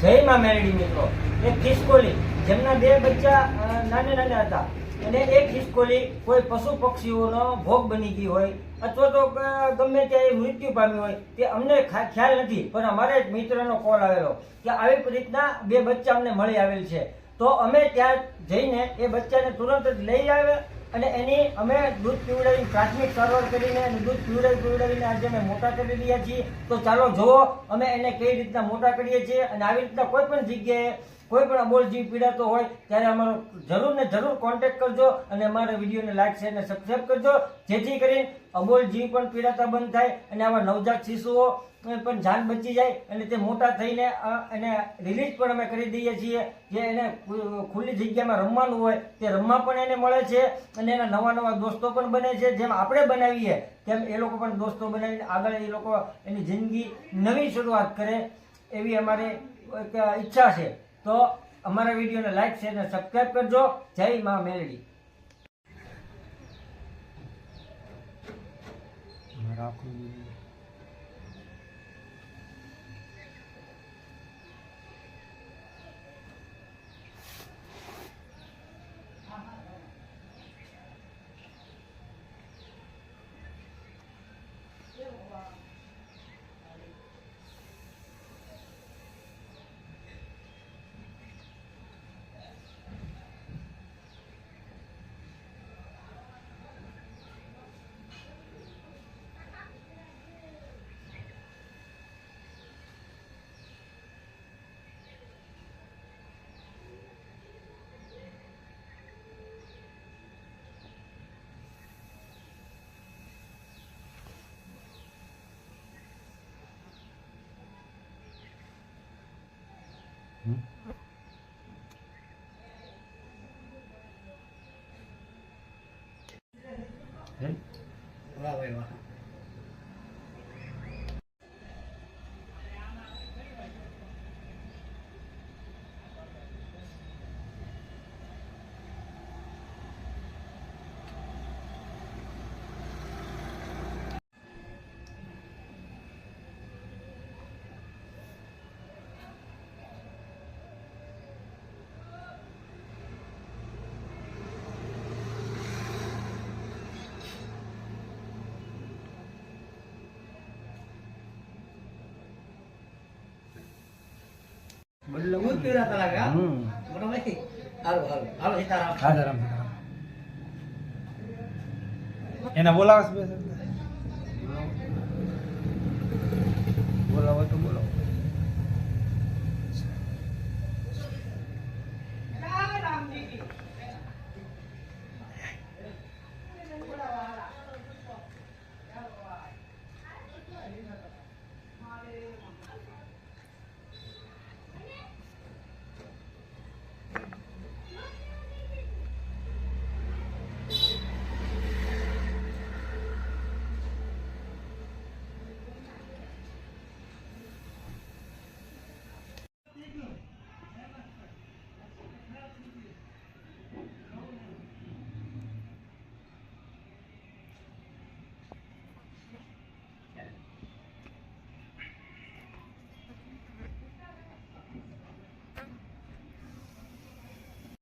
જય માં મેરડી મિત્રો. એક ખિસકોલી, જેમના બે બચ્ચા નાના નાના હતા. અને એ ખિસકોલી કોઈ પશુ પક્ષીઓનો ભોગ બની ગઈ હોય અથવા તો ગમે ત્યાં એ મૃત્યુ પામી હોય, તે અમને ખ્યાલ નથી. પણ અમારે એક મિત્રનો કોલ આવેલો કે આવી રીતના બે બચ્ચા અમને મળી આવેલ છે. તો અમે ત્યાં જઈને એ બચ્ચાને તુરંત જ લઈ આવ્યા. અને એની અમે દૂધ પીવડાવી, પ્રાથમિક સારવાર કરીને દૂધ પીવડાવી, પીવડાવીને આજે અમે મોટા કરી રહ્યા છીએ. તો ચાલો જુઓ, અમે એને કઈ રીતના મોટા કરીએ છીએ અને આવી રીતના કોઈ પણ જગ્યાએ કોઈ પણ અબોલ જીવ પીડાતો હોય, ત્યારે અમારો જરૂર ને જરૂર કોન્ટેક્ટ કરજો અને અમારા વિડીયોને લાઈક શેર અને સબસ્ક્રાઈબ કરજો. જેથી કરીને અબોલ જીવ પણ પીડાતા બંધ થાય અને આવા નવજાત શિશુઓ પણ જાન બચી જાય અને તે મોટા થઈને એને રિલીઝ પણ અમે કરી દઈએ છીએ. જે એને ખુલ્લી જગ્યામાં રમવાનું હોય, તે રમવા પણ એને મળે છે અને એના નવા નવા દોસ્તો પણ બને છે. જેમ આપણે બનાવીએ, તેમ એ લોકો પણ દોસ્તો બનાવીને આગળ એ લોકો એની જિંદગી નવી શરૂઆત કરે એવી અમારી એક ઈચ્છા છે. તો અમારા વિડીયોને લાઈક શેર અને સબસ્ક્રાઈબ કરજો. જય મા મેલડી. વાહ ભાઈ વાહ. દૂધ પીવડાવતા લાગે હા? હમ. મોટા ભાઈ હાલો હાલો હાલો સીતારામ હાજારામ એના બોલાવે બોલાવો તો બોલો